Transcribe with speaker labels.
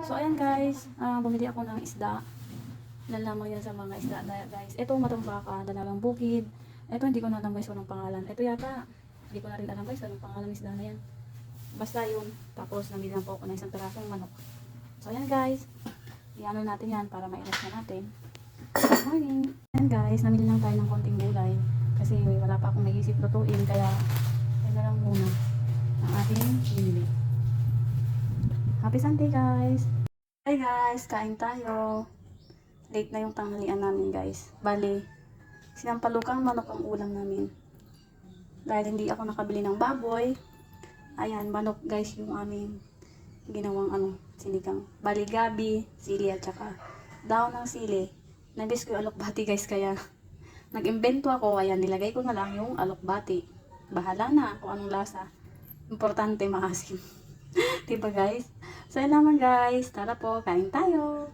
Speaker 1: So ayan guys, ah, bumili ako ng isda. Lalaman yan sa mga isda na guys. Ito matambaka, dalawang bukid. Ito hindi ko na alam guys anong pangalan. Ito yata, hindi ko na rin alam guys anong pangalan ng isda na yan. Basta yun. Tapos namili lang po ako ng isang pirasong manok. So ayan guys, iano natin yan para mailas na natin. Good morning! Ayan guys, namili lang tayo ng konting gulay. Kasi wala pa akong naisip lutuin kaya yan na lang muna ang ating binili. Happy Sunday guys! Hi guys, kain tayo. Late na yung tanghalian namin guys. Bali, sinampalukang manok ang ulam namin. Dahil hindi ako nakabili ng baboy. Ayan, manok guys yung aming ginawang ano, sinigang. Bali, gabi, sili at saka daon ng sili. Nabis ko yung alokbati guys kaya nag-invento ako. Ayan, nilagay ko na lang yung alokbati. Bahala na kung anong lasa. Importante maasim. diba guys? So, yun naman guys. Tara po, kain tayo.